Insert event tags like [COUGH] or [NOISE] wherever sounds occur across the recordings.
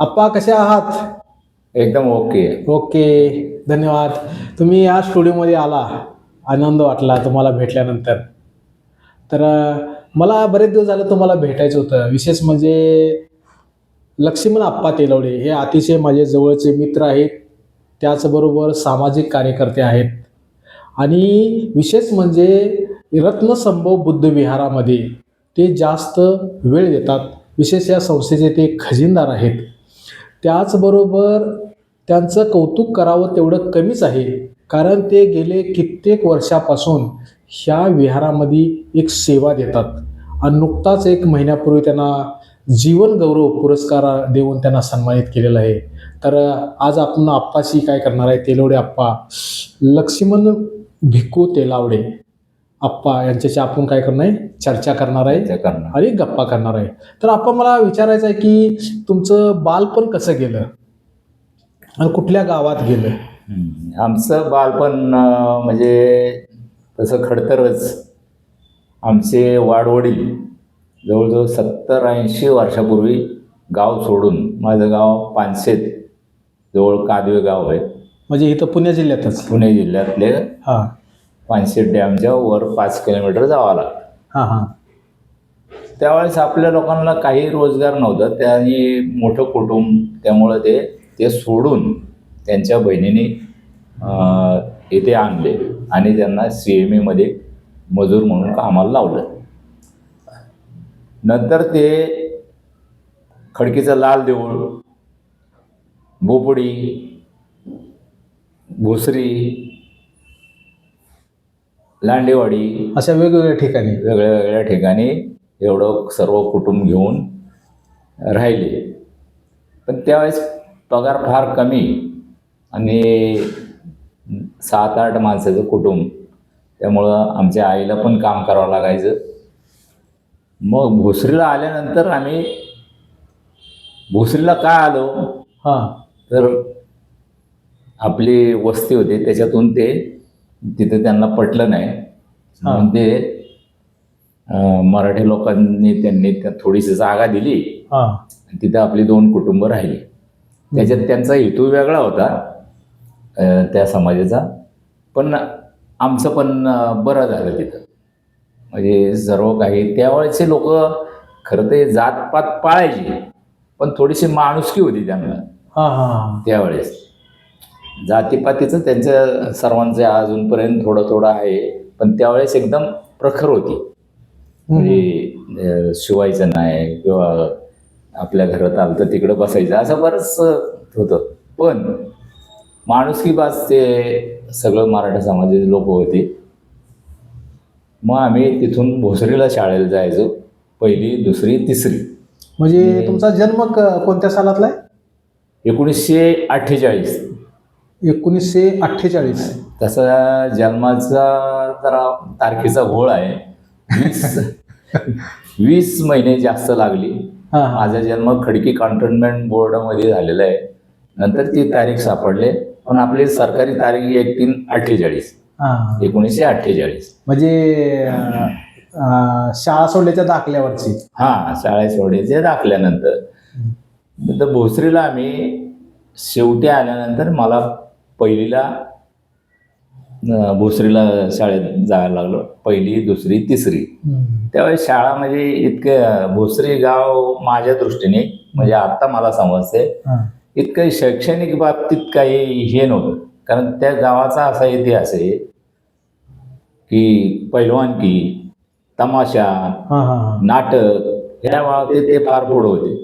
आप्पा कसे आहात? एकदम ओके. ओके. धन्यवाद. तुम्ही या स्टुडिओमध्ये आला. आनंद वाटला तुम्हाला भेटल्यानंतर. तर मला बरेच दिवस झाले तुम्हाला भेटायचं होतं. विशेष म्हणजे लक्ष्मण आप्पा तेलवडे हे अतिशय माझे जवळचे मित्र आहेत. त्याचबरोबर सामाजिक कार्यकर्ते आहेत. आणि विशेष म्हणजे रत्नसंभव बुद्ध विहारामध्ये ते जास्त वेळ देतात. विशेष या संस्थेचे ते खजिनदार आहेत. त्याचबरोबर त्यांचं कौतुक करावं तेवढं कमीच आहे. कारण ते गेले कित्येक वर्षापासून ह्या विहारामध्ये एक सेवा देतात. आणि नुकताच एक महिन्यापूर्वी त्यांना जीवन गौरव पुरस्कार देऊन त्यांना सन्मानित केलेलं आहे. तर आज आपण आप्पाशी काय करणार आहे तेलवडे आप्पा. लक्ष्मण भिक्खू तेलावडे. आप्पा यांच्याशी आपण काय करणार आहे? चर्चा करणार आहे. आणि गप्पा करणार आहे. तर आपण मला विचारायचं आहे की तुमचं बालपण कसं गेलं? आणि कुठल्या गावात गेलं. आमचं बालपण म्हणजे तसं खडतरच. आमचे वाडवडील जवळजवळ सत्तर ऐंशी वर्षापूर्वी गाव सोडून माझं गाव पानशेत जवळ कादवे गाव आहे. म्हणजे इथं पुणे जिल्ह्यातच? पुणे जिल्ह्यातले हां. पानशेत डॅमच्या वर पाच किलोमीटर जावं लागतं हां हां. त्यावेळेस आपल्या लोकांना काही रोजगार नव्हता. त्यांनी मोठं कुटुंब त्यामुळं ते ते सोडून त्यांच्या बहिणीने इथे आणले आणि त्यांना सी एम एमध्ये मजूर म्हणून कामाला लावलं. नंतर ते खडकीचं लाल देऊळ बोपडी भोसरी लांडेवाडी. अशा वेगवेगळ्या ठिकाणी. वेगळ्या वेगळ्या ठिकाणी एवढं सर्व कुटुंब घेऊन राहिले. पण त्यावेळेस पगार फार कमी आणि सात आठ माणसाचं कुटुंब. त्यामुळं आमच्या आईला पण काम करावं लागायचं. मग भोसरीला आल्यानंतर आम्ही भोसरीला का आलो? हां. तर आपली वस्ती होती. त्याच्यातून ते तिथे त्यांना पटलं नाही. अं, मराठी लोकांनी त्यांनी त्या थोडीशी जागा दिली. हां. तिथं आपली दोन कुटुंब राहिली. त्याच्यात त्यांचा हेतू वेगळा होता त्या समाजाचा. पण आमचं पण बरं झालं तिथं. म्हणजे सर्व काही त्यावेळेचे लोक खरं ते जातपात पाळायची पण थोडीशी माणुसकी होती त्यांना. हां हां त्यावेळेस. जातीपातीचं त्यांच्या सर्वांचं अजूनपर्यंत थोडं थोडं आहे. पण त्यावेळेस एकदम प्रखर होती. म्हणजे शिवायचं नाही किंवा आपल्या घरात आलं तर तिकडं बसायचं असं बरंच होतं. पण माणुसकी बाज ते सगळं मराठा समाजाचे लोक होते. मग आम्ही तिथून भोसरीला शाळेला जायचो पहिली दुसरी तिसरी. म्हणजे तुमचा जन्म कोणत्या सालातला आहे? एकोणीसशे अठ्ठेचाळीस. एकोणीसशे अठ्ठेचाळीस. तसा जन्माचा जरा तारखेचा घोळ आहे. वीस महिने जास्त लागली. माझा जन्म खडकी कॉन्टोनमेंट बोर्डामध्ये झालेला आहे. नंतर ती तारीख सापडले. पण आपली सरकारी तारीख एक तीन अठ्ठेचाळीस. हां. एकोणीसशे अठ्ठेचाळीस. म्हणजे शाळा सोडल्याच्या दाखल्यावरची. हां शाळेत सोडायचे दाखल्यानंतर. नंतर भोसरीला आम्ही शेवटी आल्यानंतर मला पहिलीला भोसरीला शाळेत जायला लागलो. पहिली दुसरी तिसरी. त्यावेळेस शाळा म्हणजे इतकं भोसरी गाव माझ्या दृष्टीने म्हणजे आत्ता मला समजते इतकं शैक्षणिक बाबतीत काही हे नव्हतं. कारण त्या गावाचा असा इतिहास आहे की पैलवानकी तमाशा नाटक ह्या बाबतीत ते फार पुढं होते.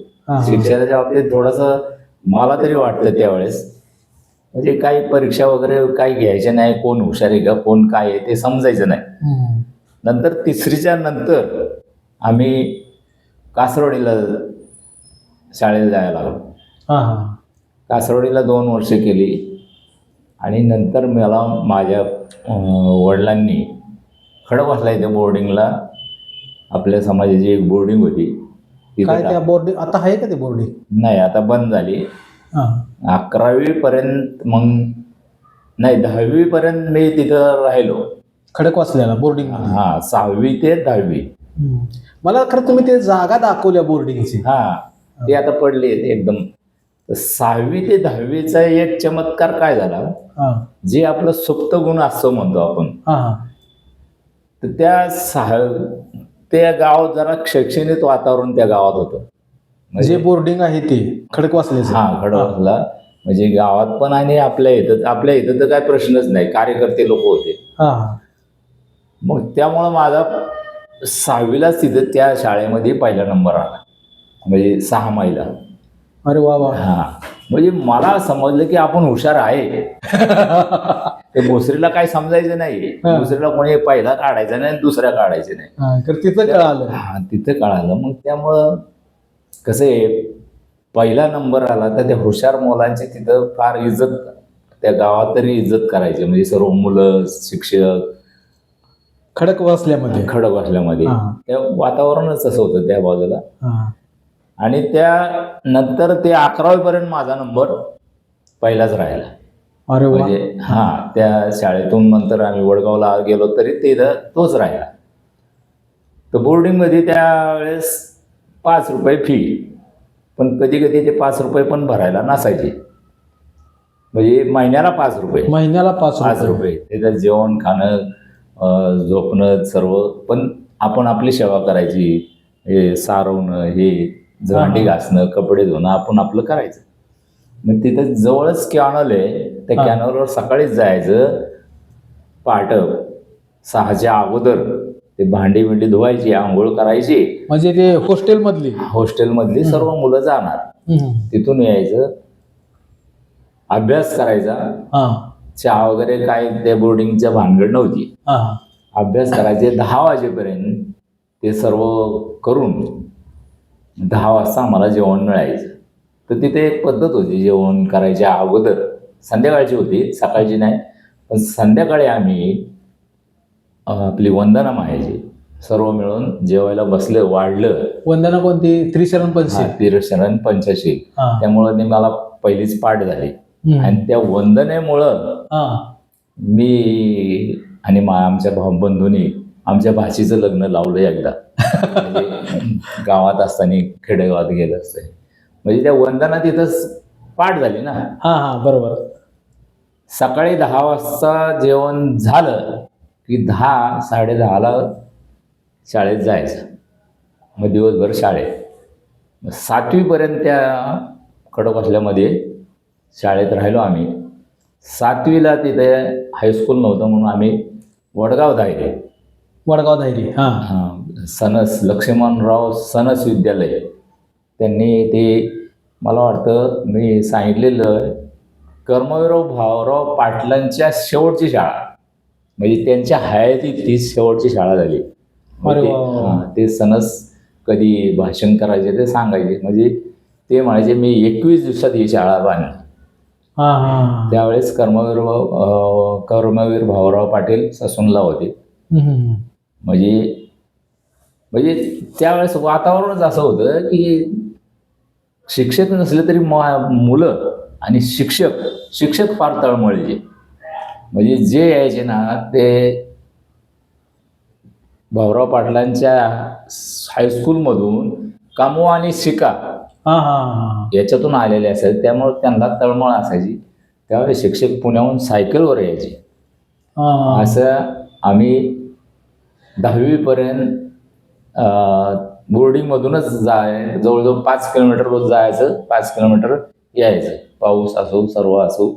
शिक्षणाच्या बाबतीत थोडंसं मला तरी वाटतं त्यावेळेस म्हणजे काही परीक्षा वगैरे काही घ्यायच्या नाही कोण हुशार आहे का कोण काय आहे ते समजायचं नाही. नंतर तिसरीच्या नंतर आम्ही कासरवाडीला शाळेला जायला लागलो. हां कासरवाडीला दोन वर्ष केली. आणि नंतर मला माझ्या वडिलांनी खडकवासला इथे बोर्डिंगला. आपल्या समाजाची एक बोर्डिंग होती. काय त्या बोर्डिंग आता आहे का ते बोर्डिंग? नाही आता बंद झाली. हां. अकरावीपर्यंत मग नाही दहावीपर्यंत मी तिथं राहिलो. खडक वाचलेला बोर्डिंग हां सहावी ते दहावी. मला खरं तुम्ही ते जागा दाखवल्या बोर्डिंगची हां ती आता पडली एकदम. तर सहावी ते दहावीचा एक चमत्कार काय झाला? जे आपलं सुप्त गुण असं म्हणतो आपण. तर त्या सहा त्या गावात जरा शैक्षणिक वातावरण त्या गावात होतं. जे म्हणजे बोर्डिंग आहे ते खडकवासल्याचं हा खडकवासला म्हणजे गावात पण आणि आपल्या इथं आपल्या इथं तर काय प्रश्नच नाही कार्यकर्ते लोक होते. हा. मग त्यामुळं माझा सहावीलाच तिथं त्या शाळेमध्ये पहिला नंबर आला. म्हणजे सहा महिला अरे वा वा. हा. म्हणजे मला समजलं की आपण हुशार आहे. [LAUGHS] ते भोसरीला काय समजायचं नाही. हा. दुसरीला कोणी पहिला काढायचा नाही दुसऱ्या काढायचे नाही. हा, तर तिथं कळालं. हा तिथं कळालं. मग त्यामुळं कसं आहे पहिला नंबर आला तर त्या हुशार मुलांची तिथं फार इज्जत त्या गावात तरी इज्जत करायची. म्हणजे सर्व मुलं शिक्षक. खडक असल्यामध्ये हा. त्या वातावरणच तसं होतं त्या बाजूला. आणि त्या नंतर ते अकरावीपर्यंत माझा नंबर पहिलाच राहिला. अरे म्हणजे हा त्या शाळेतून नंतर आम्ही वडगावला गेलो तरी तिथं तोच राहिला. तर बोर्डिंगमध्ये त्यावेळेस पाच रुपये फी पण कधी कधी ते पाच रुपये पण भरायला नसायचे. म्हणजे महिन्याला पाच रुपये. महिन्याला पाच पाच रुपये. त्याच्यात जेवण खाणं झोपणं सर्व. पण आपण आपली सेवा करायची. हे सारवणं हे भांडी घासणं कपडे धुणं आपण आपलं करायचं. मग तिथं जवळच कॅनल आहे. त्या. कॅनलवर सकाळीच जायचं. पहाट सहाच्या अगोदर. ते भांडी बिंडी धुवायची आंघोळ करायची. म्हणजे ते हॉस्टेल मधली हॉस्टेलमधली सर्व मुलं जाणार. तिथून यायचं. अभ्यास करायचा. चहा वगैरे काय त्या बोर्डिंगच्या भानगड नव्हती. अभ्यास करायचे दहा वाजेपर्यंत ते सर्व करून दहा वाजता आम्हाला जेवण मिळायचं. तर तिथे एक पद्धत होती जेवण करायच्या अगोदर. संध्याकाळची होती सकाळची नाही. पण संध्याकाळी आम्ही आपली वंदना मागायची सर्व मिळून जेवायला बसलं वाढलं. वंदना कोणती? त्रिशरण पंचशील तीर्थशरण पंचशील त्यामुळं ते मला पहिलीच पाठ झाली. आणि त्या वंदनेमुळं मी आणि आमच्या भाऊ बंधूंनी आमच्या भाषेचं लग्न लावलं एकदा. म्हणजे गावात असताना खेडेगावात गेलं असतं म्हणजे त्या वंदना तिथंच पाठ झाली ना. हा हा बरोबर. सकाळी दहा वाजता जेवण झालं. की दहा साडे दहाला शाळेत जायचं. मग दिवसभर शाळेत. मग सातवीपर्यंत त्या खडकवासल्यामध्ये शाळेत राहिलो आम्ही. सातवीला तिथे हायस्कूल नव्हतं म्हणून आम्ही वडगाव धायरे वडगाव धायरी हा. हां सनस लक्ष्मणराव सनस विद्यालय. त्यांनी ते मला वाटतं मी सांगितलेलं कर्मवीरराव भाऊराव पाटलांच्या शेवटची शाळा. म्हणजे त्यांच्या हयातीत ती शेवटची शाळा झाली. अरे ते- सनस कधी भाषण करायचे ते सांगायचे. म्हणजे ते म्हणायचे मी एकवीस दिवसात ही शाळा बांधली. त्यावेळेस कर्मवीर कर्मवीर भाऊराव पाटील ससूनला होते. म्हणजे म्हणजे त्यावेळेस वातावरणच असं होतं की शिक्षक नसले तरी मुलं आणि शिक्षक शिक्षक फार तळमळले म्हणजे जे यायचे ना ते भाऊराव पाटलांच्या हायस्कूलमधून कामो आणि शिका याच्यातून आलेले असायचे त्यामुळे त्यांना तळमळ असायची. त्यावेळेस शिक्षक पुण्याहून सायकलवर यायचे. असं आम्ही दहावीपर्यंत बोर्डिंगमधूनच जाय जवळजवळ पाच किलोमीटर रोज जायचं पाच किलोमीटर यायचं. पाऊस असो सर्व असो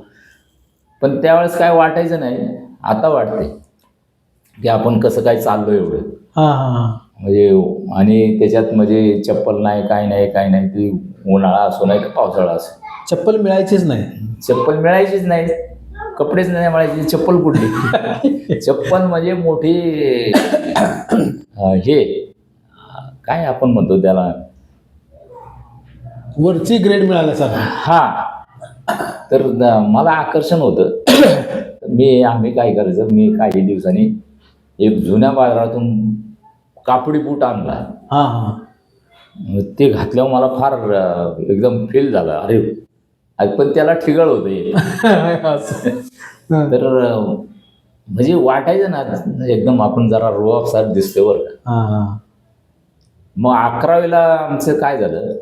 पण त्यावेळेस काय वाटायचं नाही आता वाटते की आपण कसं काय चाललो एवढं. हा हा हा. म्हणजे आणि त्याच्यात म्हणजे चप्पल नाही काय नाही काय नाही ती उन्हाळा असो नाही तर पावसाळा असो. चप्पल मिळायचीच नाही. चप्पल मिळायचीच नाही कपडेच नाही मिळायचे चप्पल कुठली? [LAUGHS] चप्पल म्हणजे मोठी हे काय आपण म्हणतो त्याला? वरची ग्रेड मिळाल्यासारखं. हा. तर मला आकर्षण होतं. [COUGHS] मी आम्ही काय करायचं मी काही दिवसांनी एक जुन्या बाजारातून कापडी बूट आणला. हा हा. ते घातल्यावर मला फार एकदम फील झालं. अरे पण त्याला ठिगळ होतं. हा. [LAUGHS] तर म्हणजे वाटायचं ना एकदम आपण जरा रो ऑफ साथ दिसतोय बरं का. मग अकरावीला आमचं काय झालं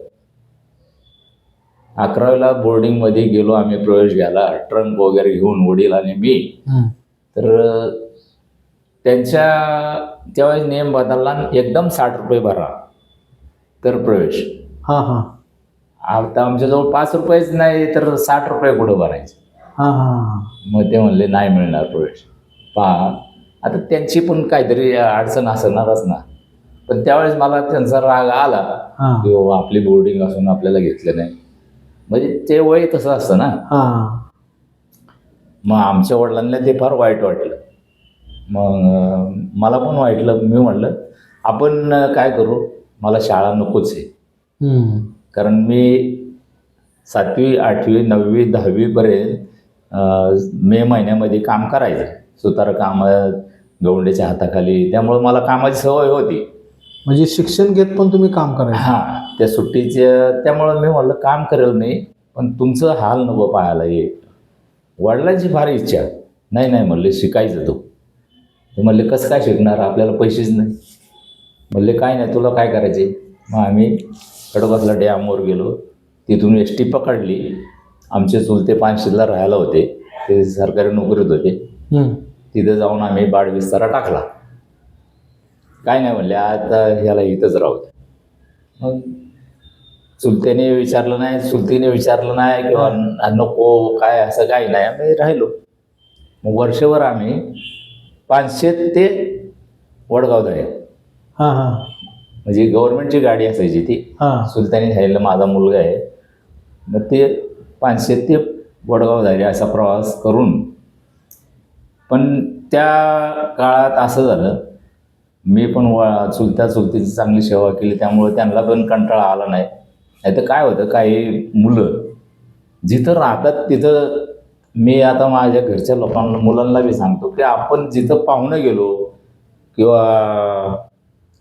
अकरावीला बोर्डिंगमध्ये गेलो आम्ही प्रवेश घ्यायला. ट्रंक वगैरे घेऊन वडील आणि मी. तर त्यांच्या त्यावेळेस नियम बदलला एकदम साठ रुपये भरा. तर प्रवेश. हा हा. आता आमच्याजवळ पाच रुपयेच नाही तर साठ रुपये कुठं भरायचे? हा हा हा. मग ते म्हणले नाही मिळणार प्रवेश. पहा आता त्यांची पण काहीतरी अडचण असणारच ना. पण त्यावेळेस मला त्यांचा राग आला. की बाबा आपली बोर्डिंग असून आपल्याला घेतलं नाही. म्हणजे ते वय तसं असतं ना. हा. मग आमच्या वडिलांना ते फार वाईट वाटलं. मग मला पण वाटलं मी म्हटलं आपण काय करू? मला शाळा नकोच आहे. कारण मी सातवी आठवी नववी दहावीपर्यंत मे महिन्यामध्ये काम करायचं. सुतार काम गवंडीच्या हाताखाली. त्यामुळं मला कामाची सवय होती. म्हणजे शिक्षण घेत पण तुम्ही काम करायचं. हां त्या सुट्टीच्या त्यामुळं मी म्हटलं काम करेल नाही पण तुमचं हाल नको पाहायला ये. वडिलांची फार इच्छा. नाही नाही म्हणले शिकायचं तू. ते म्हणले कसं काय शिकणार? आपल्याला पैसेच नाही. म्हणले काय नाही तुला काय करायचे मग आम्ही खडकवासला डॅमवर गेलो. तिथून एस टी पकडली. आमचे चुलते पाचशेला राहायला होते. ते सरकारी नोकरीत होते. तिथं जाऊन आम्ही बाडविस्तारा टाकला. काय नाही म्हणले आता ह्याला इथंच राहू दे. मग चुलत्याने विचारलं नाही चुलतीने विचारलं नाही किंवा नको काय असं काही नाही आम्ही राहिलो. मग वर्षभर आम्ही पाचशे ते वडगाव जाईल हा हा. म्हणजे गव्हर्नमेंटची गाडी असायची ती. हा. सुलतानी झालेला माझा मुलगा आहे. मग ते पाचशे ते वडगाव झाले असा प्रवास करून. पण त्या काळात असं झालं मी पण व चुलत्या चुलतीची चांगली सेवा केली त्यामुळे त्यांना पण कंटाळा आला नाही. नाही तर काय होतं काही मुलं जिथं राहतात तिथं मी आता माझ्या घरच्या लोकांना मुलांना बी सांगतो की आपण जिथं पाहुणं गेलो किंवा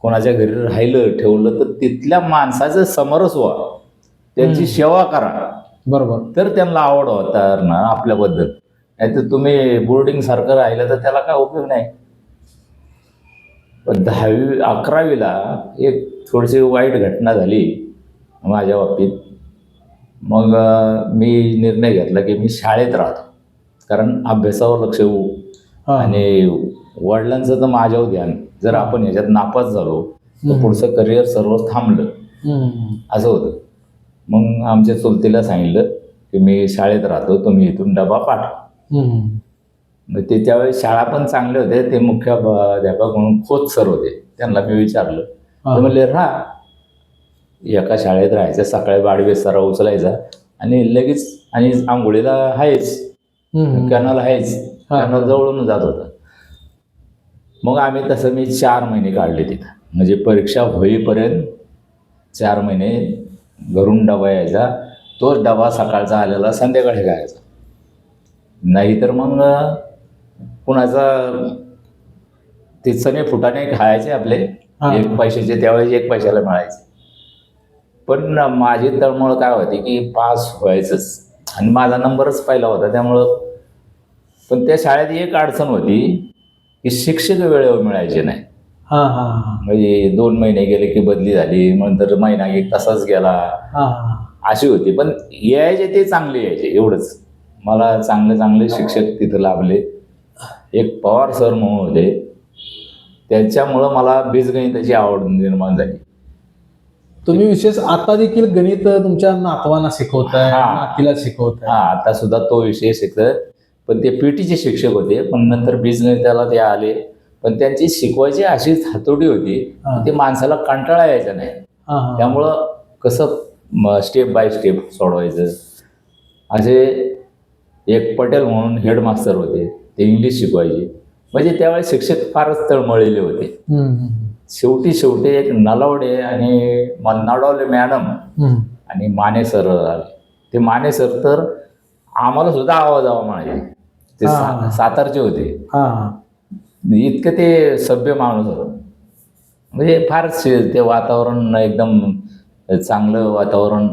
कोणाच्या घरी राहिलं ठेवलं तर तिथल्या माणसाचं समरस व्हा. त्यांची. सेवा करा. बरोबर. तर त्यांना आवड होणार ना आपल्याबद्दल. नाही तर तुम्ही बोर्डिंग सारखं राहिलं तर त्याला काय उपयोग नाही. पण दहावी अकरावीला एक थोडीशी वाईट घटना झाली माझ्या बाबतीत. मग मी निर्णय घेतला की मी शाळेत राहतो. कारण अभ्यासावर लक्ष देऊ हा. आणि वडिलांचं तर माझ्यावर ध्यान. जर आपण ह्याच्यात नापास झालो तर. पुढचं करिअर सर्व थांबलं. असं होतं. मग आमच्या चुलतीला सांगितलं की मी शाळेत राहतो तुम्ही इथून डबा पाठवा. मग ते त्यावेळेस शाळा पण चांगले होते. ते मुख्य अध्यापक म्हणून खोत सर होते. त्यांना मी विचारलं. ते म्हणले राहा. एका शाळेत राहायचं. सकाळी बाडवे सरा उचलायचा आणि लगेच आणि आंघोळीला आहेच. कॅनल आहेच. कॅनल जवळून जात होतं. मग आम्ही तसं मी चार महिने काढले तिथं. म्हणजे परीक्षा होईपर्यंत चार महिने घरून डबा यायचा. तोच डबा सकाळचा आलेला संध्याकाळी खायचा. नाहीतर मग अं, कुणाचा ते चणे फुटाणे खायचे आपले. एक पैशाचे त्यावेळेस एक पैशाला मिळायचे. पण माझी तळमळ काय होती की पास व्हायचंच. आणि माझा नंबरच पहिला होता त्यामुळं. पण त्या शाळेत एक अडचण होती की शिक्षक वेळेवर मिळायचे नाही. हा हा हा. म्हणजे दोन महिने गेले की बदली झाली नंतर महिना एक तसाच गेला. अशी होती. पण यायचे ते चांगले यायचे एवढंच. मला चांगले चांगले शिक्षक तिथं लाभले. एक पवार सर म्हणून होते. त्यांच्यामुळं मला बीजगणिताची आवड निर्माण झाली. तुम्ही विशेष आता देखील गणित तुमच्या नातवांना शिकवताय हा. नातीला शिकवताय. हा आता सुद्धा तो विषय शिकतात पण ते पीटीचे शिक्षक होते पण नंतर बीजगणिताला ते आले. पण त्यांची शिकवायची अशीच हातोडी होती हा. की ते माणसाला कंटाळा यायचा नाही. हा हा. त्यामुळं कसं स्टेप बाय स्टेप सोडवायचं. असे एक पटेल म्हणून हेडमास्तर होते. ते इंग्लिश शिकवायचे. म्हणजे त्यावेळेस शिक्षक फारच तळमळलेले होते. शेवटी शेवटी एक नलावडे आणि मन्नाडवले मॅडम. आणि माने सर आले ते माने सर तर आम्हाला सुद्धा आवाज आवा म्हणायचे. ते सातारचे होते. इतकं ते सभ्य माणूस होतं. म्हणजे फारच ते वातावरण एकदम चांगलं वातावरण.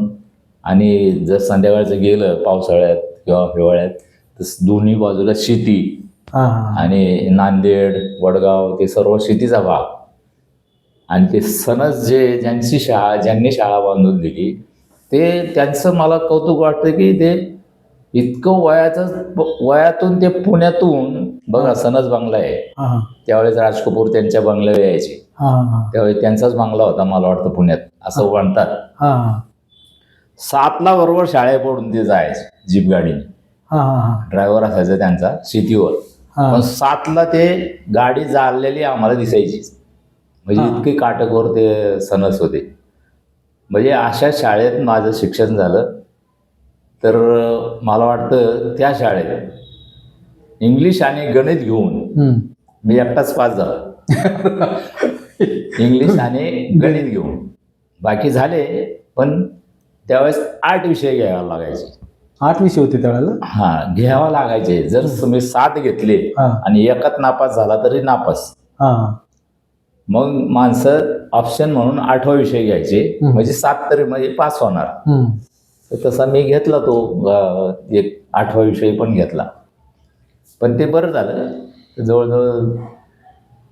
आणि जर संध्याकाळचं गेलं पावसाळ्यात किंवा हिवाळ्यात दोन्ही बाजूला शेती आणि नांदेड वडगाव ते सर्व शेतीचा भाग. आणि ते सणस जे ज्यांची शाळा ज्यांनी शाळा बांधून दिली ते त्यांचं मला कौतुक वाटतं की ते इतकं वयाचं वयातून ते पुण्यातून बघा सनज बंगला आहे. त्यावेळेस राज कपूर त्यांच्या बंगल्यावर यायचे. त्यावेळेस त्यांचाच बंगला होता मला वाटतं पुण्यात असं म्हणतात. सातला बरोबर शाळेत पडून ते जायचे जीप गाडीने. ड्रायव्हर असायचा त्यांचा शेतीवर हा. पण सातला ते गाडी चाललेली आम्हाला दिसायची. म्हणजे. इतके काटकवर ते सणस होते. म्हणजे अशा शाळेत माझं शिक्षण झालं. तर मला वाटतं त्या शाळेत इंग्लिश आणि गणित घेऊन. मी एकटाच पास झाला. [LAUGHS] इंग्लिश आणि गणित घेऊन. बाकी झाले पण त्यावेळेस आठ विषय घ्यावे लागायचे. आठ विषय होते त्यावेळेला? हा घ्यावा लागायचे. जर तुम्ही सात घेतले हा. आणि एकात नापास झाला तरी नापास. हा. मग माणसं ऑप्शन म्हणून आठवा विषय घ्यायचे. हम्म. म्हणजे सात तरी म्हणजे पास होणार. हम्म. तर तसा मी घेतला तो अं, एक आठवा विषय पण घेतला. पण ते बरं झालं. जवळजवळ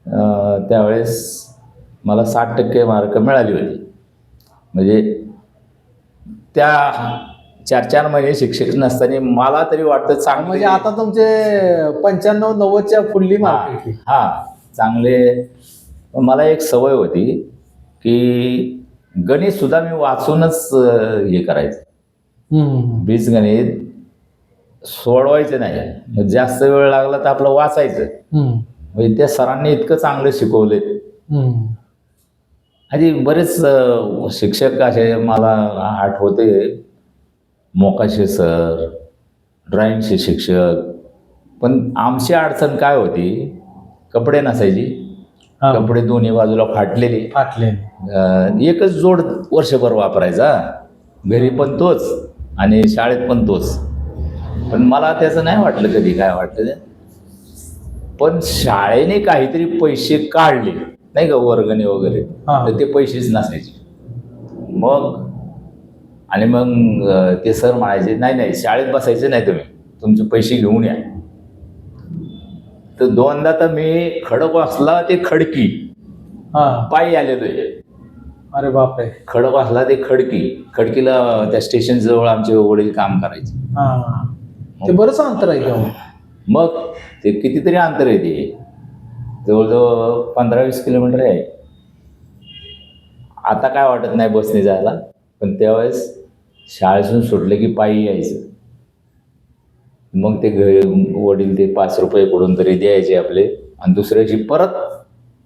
अं, त्यावेळेस मला साठ टक्के मार्क मिळाली होती. म्हणजे त्या चार चार महिने शिक्षक नसताना मला तरी वाटतं चांगलं म्हणजे आता तुमचे पंच्याण्णव नव्वदच्या फुल्ली मार्क हा हा, चांगले. मला एक सवय होती की गणित सुद्धा मी वाचूनच हे करायचं. बीजगणित सोडवायचं नाही. जास्त वेळ लागला तर आपलं वाचायचं. म्हणजे त्या सरांनी इतकं चांगलं शिकवले आणि बरेच शिक्षक असे मला आठवते. मोकाशे सर ड्रॉइंगचे शिक्षक. पण आमची अडचण काय होती? कपडे नसायची. कपडे दोन्ही बाजूला फाटलेले. फाटले. अं, एकच जोड वर्षभर वापरायचा. घरी पण तोच आणि शाळेत पण तोच. पण मला त्याचं नाही वाटलं कधी. काय वाटलं? ते पण शाळेने काहीतरी पैसे काढले. नाही का वर्गणी वगैरे. हा. तर ते पैसेच नसायचे. मग आणि मग ते सर म्हणायचे नाही नाही शाळेत बसायचे नाही तुम्ही. तुमचे पैसे घेऊन या. तर दोनदा तर मी खडक वाचला ते खडकी. हा. पायी आलेलो आहे. अरे बापरे. खडक वाचला ते खडकी. खडकीला त्या स्टेशन जवळ आमचे वडील काम करायचे. हा. ते बरंच अंतर आहे मग ते कितीतरी अंतर आहे ते. जवळजवळ पंधरा वीस किलोमीटर आहे. आता काय वाटत नाही बसने जायला पण त्यावेळेस शाळेतून सुटले की पायी यायचं. मग ते घरी वडील ते पाच रुपये कुठून तरी द्यायचे आपले आणि दुसऱ्याची परत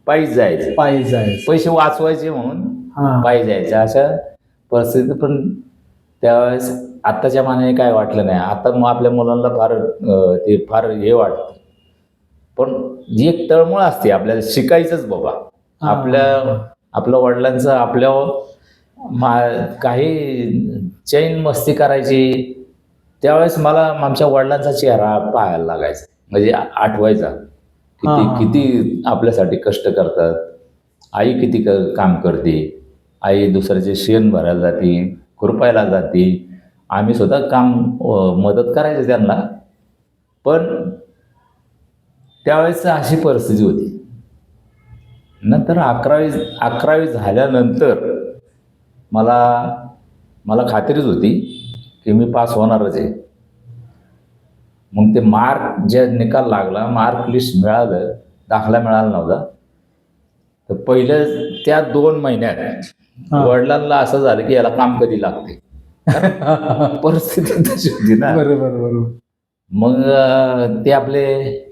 पायीच जायचं. पायी जायचं. पैसे वाचवायचे म्हणून पायी जायचे. अशा परिस्थिती पण त्यावेळेस आत्ताच्या मानाने काय वाटलं नाही. आता मग आपल्या मुलांना फार ते फार हे वाटतं. पण जी एक तळमळ असते आपल्याला शिकायचंच बाबा. आपल्या आपल्या वडिलांचं आपल्या मा काही चैन मस्ती करायची. त्यावेळेस मला आमच्या वडिलांचा चेहरा पाहायला लागायचा. म्हणजे आठवायचा. किती किती आपल्यासाठी कष्ट करतात. आई किती काम करते. आई दुसऱ्याचे शेण भरायला जाते खुरपायला जाते. आम्ही स्वतः काम मदत करायचं त्यांना. पण त्यावेळेस अशी परिस्थिती होती. नंतर अकरावी अकरावी झाल्यानंतर मला मला खात्रीच होती की मी पास होणारच आहे. मग ते मार्क जे निकाल लागला मार्क लिस्ट मिळालं दाखला मिळाला नव्हता. तर पहिल्या त्या दोन महिन्यात. वडिलांना असं झालं की याला काम कधी लागते? [LAUGHS] परिस्थिती तशी होती ना. बरोबर बरोबर. मग ते आपले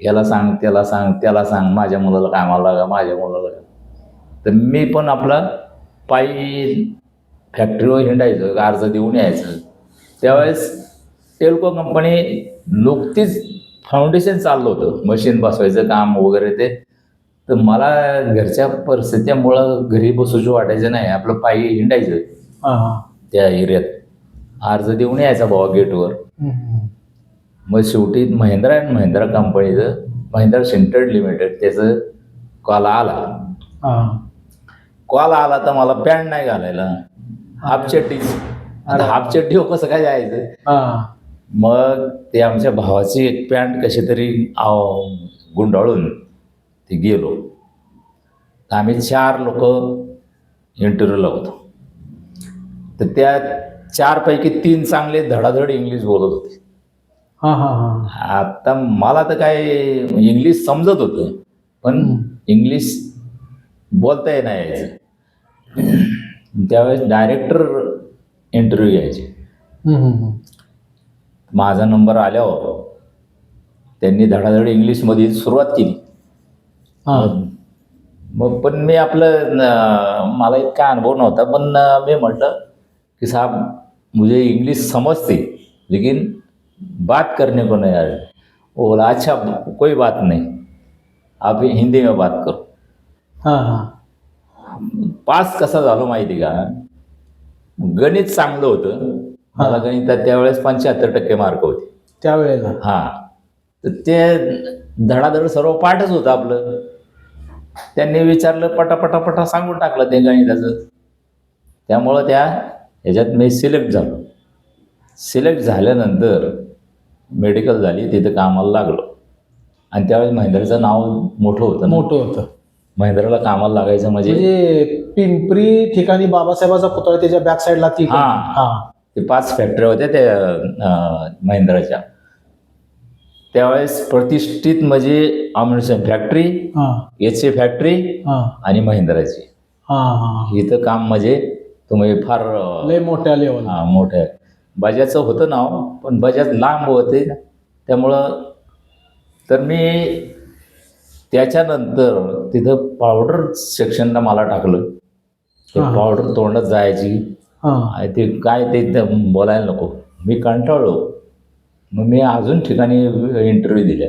याला सांग त्याला सांग त्याला सांग माझ्या मुलाला कामाला लागा माझ्या मुलाला. तर मी पण आपला पायी फॅक्टरीवर हिंडायचं अर्ज देऊन यायचं. त्यावेळेस टेल्को कंपनी नुकतीच फाउंडेशन चाललं होतं. मशीन बसवायचं काम वगैरे ते. तर मला घरच्या परिस्थितीमुळं घरी बसूशी वाटायचं नाही. आपलं पायी हिंडायचं. त्या एरियात. अर्ज देऊन यायचा भावा गेटवर. मग शेवटी महिंद्रा अँड महिंद्रा कंपनीचं महिंद्रा सेंटर्ड लिमिटेड त्याचं कॉल आला. कॉल आला तर मला पॅन्ट नाही घालायला. हाफ चड्डीच आता हाफ चड्डी कसं काय जायचं. हा. मग ते आमच्या भावाची एक पॅन्ट कशी तरी गुंडाळून ते गेलो. आम्ही चार लोक इंटरव्ह्यूला होतो. तर त्या चारपैकी तीन चांगले धडाधड इंग्लिश बोलत होते. हा हा हा. आता मला तर काय इंग्लिश समजत होतं पण इंग्लिश बोलता येणार यायचं त्यावेळेस डायरेक्टर इंटरव्ह्यू घ्यायचे. माझा नंबर आल्यावर त्यांनी धडाधड इंग्लिशमध्ये सुरुवात केली. हा. मग पण मी आपलं मला इतका अनुभव नव्हता पण मी म्हटलं कि साहब मुझे इंग्लिश समझते लेकिन बात करने को नहीं आ रही. बोला अच्छा कोई बात नहीं आप हिंदी में बात करो. हा हा. पास कसा झालो माहिती का? गणित चांगलं होतं. मला गणितात त्यावेळेस पंच्याहत्तर टक्के मार्क होते. त्यावेळेला. हा. तर ते धडाधड सर्व पाठच होतं आपलं. त्यांनी विचारलं पटापटापटा सांगून टाकलं ते गणिताचं. त्यामुळं त्या ह्याच्यात मी सिलेक्ट झालो. सिलेक्ट झाल्यानंतर मेडिकल झाली तिथं कामाला लागलो. आणि त्यावेळेस महिंद्राचं नाव मोठं होतं ना. मोठं होतं. महिंद्राला कामाला लागायचं म्हणजे म्हणजे पिंपरी ठिकाणी बाबासाहेबाचा पुतळा त्याच्या बॅक साईडला ती हा. हा. ते पाच फॅक्टऱ्या होत्या त्या अं, महिंद्राच्या. त्यावेळेस प्रतिष्ठित म्हणजे अम्युनिशन फॅक्टरी हा. एच फॅक्टरी हा. आणि महिंद्राची. हा हा इथं काम म्हणजे तुम्ही फार अं, लय मोठ्या लेवल हा, मोठं आहे बजाजचं होतं नाव पण बजाज लांब होते. त्यामुळं तर मी त्याच्यानंतर तिथं पावडर सेक्शनला मला टाकलं. ते हा. पावडर तोंडात जायची. हा. आणि ते काय ते बोलायला नको. मी कंटाळलो. मग मी अजून ठिकाणी इंटरव्ह्यू दिल्या.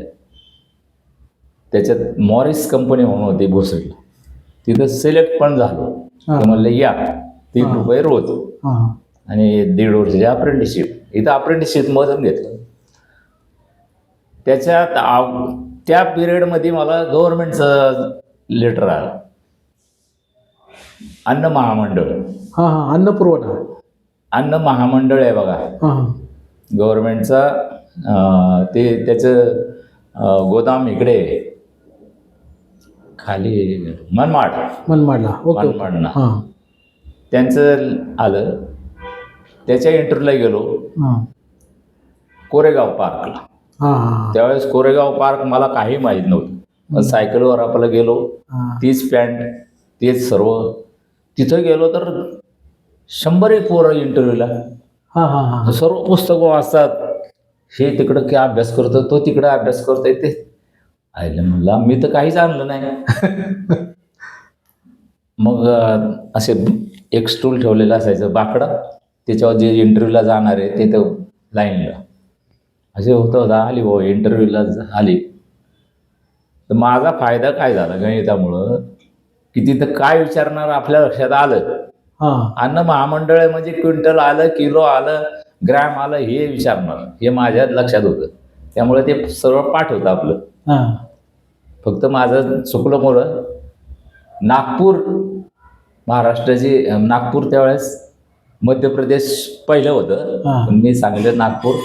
त्याच्यात मॉरिस कंपनी म्हणून होती भोसडला तिथं सिलेक्ट पण झालो. हा. म्हणलं या तीन हा. रुपये रोज. हा. आणि दीड वर्षाची अप्रेंटिसशिप इथं अप्रेंटिसशिप मधून घेतलं. त्याच्यात आव- त्या पिरियडमध्ये मला गव्हर्नमेंटचं लेटर आलं. अन्न महामंडळ. हा हा अन्न पुरवठा. अन्न महामंडळ आहे बघा. हा हा. गव्हर्नमेंटचा ते त्याचं गोदाम इकडे. खाली मनमाड. मनमाडला. ओके. मनमाडला. हा. त्यांचं आलं. त्याच्या इंटरव्ह्यूला गेलो. हा. कोरेगाव पार्कला त्यावेळेस कोरेगाव पार्क मला काही माहीत नव्हतं. पण सायकलवर आपलं गेलो. तीच पॅन्ट तेच सर्व. तिथं गेलो तर शंभर एक पोरं इंटरव्ह्यूला सर्व पुस्तकं वाचतात. हे तिकडं काय अभ्यास करतो तो तिकडं अभ्यास करतोय ते. आयलं म्हणला मी तर काहीच आणलं नाही. [LAUGHS] मग असे एक स्टूल ठेवलेलं असायचं बाकडं. त्याच्यावर जे इंटरव्ह्यूला जाणार आहे ते तर लाईनला असे होतं होता आली भाऊ इंटरव्ह्यूला आली. तर माझा फायदा काय झाला गणितामुळं? की तिथं काय विचारणार आपल्या लक्षात आलं. हा. अन्न महामंडळ म्हणजे क्विंटल आलं किलो आलं ग्रॅम आलं हे विचारणार. हे माझ्या लक्षात होतं. त्यामुळे ते सर्व पाठ होतं आपलं. हा. फक्त माझं चुकलं मुलं नागपूर महाराष्ट्राची नागपूर त्यावेळेस मध्य प्रदेश पहिलं होतं. मी सांगितलं नागपूर.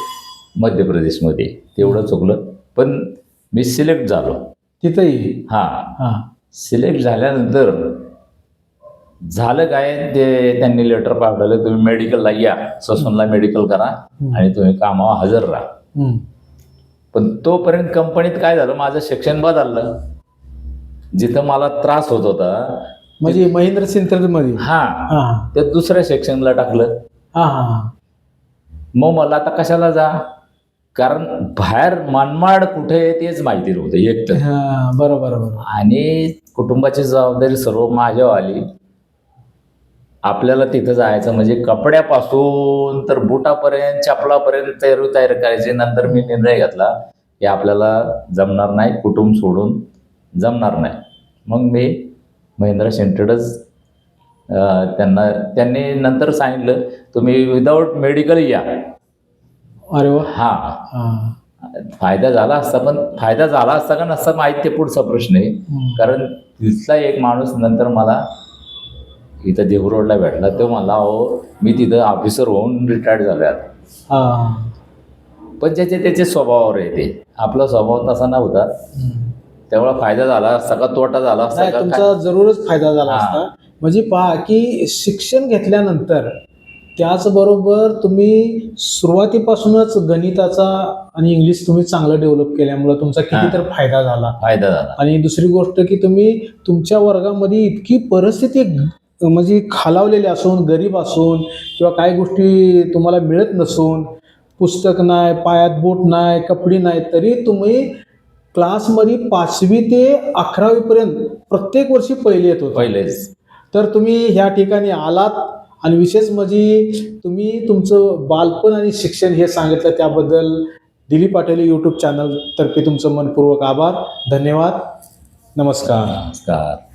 मध्य प्रदेशमध्ये तेवढं चुकलं. पण मी सिलेक्ट झालो. तिथंही? हां. हा. सिलेक्ट झाल्यानंतर झालं काय? ते त्यांनी लेटर पाठवलं तुम्ही मेडिकलला या. ससूनला मेडिकल करा आणि तुम्ही कामावर हजर राहा. पण तोपर्यंत कंपनीत काय झालं? माझं शिक्षण बदललं. जिथं मला त्रास होत होता म्हणजे महेंद्र सिंथरमध्ये? हा. ते दुसऱ्या सेक्शनला टाकलं. हा हा हा. मग मला आता कशाला जा? कारण बाहेर मनमाड कुठे आहे तेच माहिती नव्हतं एक तर हा बरोबर बरोबर. आणि कुटुंबाची जबाबदारी सर्व माझ्यावर आली. आपल्याला तिथं जायचं म्हणजे कपड्यापासून तर बुटापर्यंत चपलापर्यंत तयारी तयार करायची. नंतर मी निर्णय घेतला की आपल्याला जमणार नाही कुटुंब सोडून जमणार नाही. मग मी महिंद्रा सेंटरच त्यांना त्यांनी नंतर सांगितलं तुम्ही विदाऊट मेडिकल या. अरे वा. हा. हा. फायदा झाला असता पण फायदा झाला असता का नसता माहीत ते पुढचा प्रश्न आहे. हम्म. कारण तिथला एक माणूस नंतर मला इथं देहू रोडला भेटला तो मला अहो मी तिथं ऑफिसर होऊन रिटायर्ड झालो आता. हा. पण ज्याचे त्याचे स्वभावावर आहे ते. आपला स्वभाव तसा नव्हता. हम्म. त्यामुळे फायदा झाला असता का तोटा झाला असता नाही का तुमचा जरूरच फायदा झाला हा. असता. म्हणजे पहा की शिक्षण घेतल्यानंतर त्याचबरोबर तुम्ही सुरुवातीपासूनच गणिताचा आणि इंग्लिश तुम्ही चांगलं डेव्हलप केल्यामुळे तुमचा किती. तर फायदा झाला. फायदा झाला. आणि दुसरी गोष्ट की तुम्ही तुमच्या वर्गामध्ये इतकी परिस्थिती म्हणजे खालावलेली असून गरीब असून किंवा काही गोष्टी तुम्हाला मिळत नसून पुस्तक नाही पायात बोट नाही कपडे नाही तरी तुम्ही क्लासमध्ये पाचवी ते अकरावीपर्यंत प्रत्येक वर्षी पहिले येत पहिलेच तर तुम्ही ह्या ठिकाणी आलात आणि विशेष म्हणजे तुम्ही तुमचं बालपण आणि शिक्षण हे सांगितलं त्याबद्दल दिलीप पाटील यूट्यूब चॅनल तर्फे तुमचं मनपूर्वक आभार. धन्यवाद. नमस्कार. नमस्कार.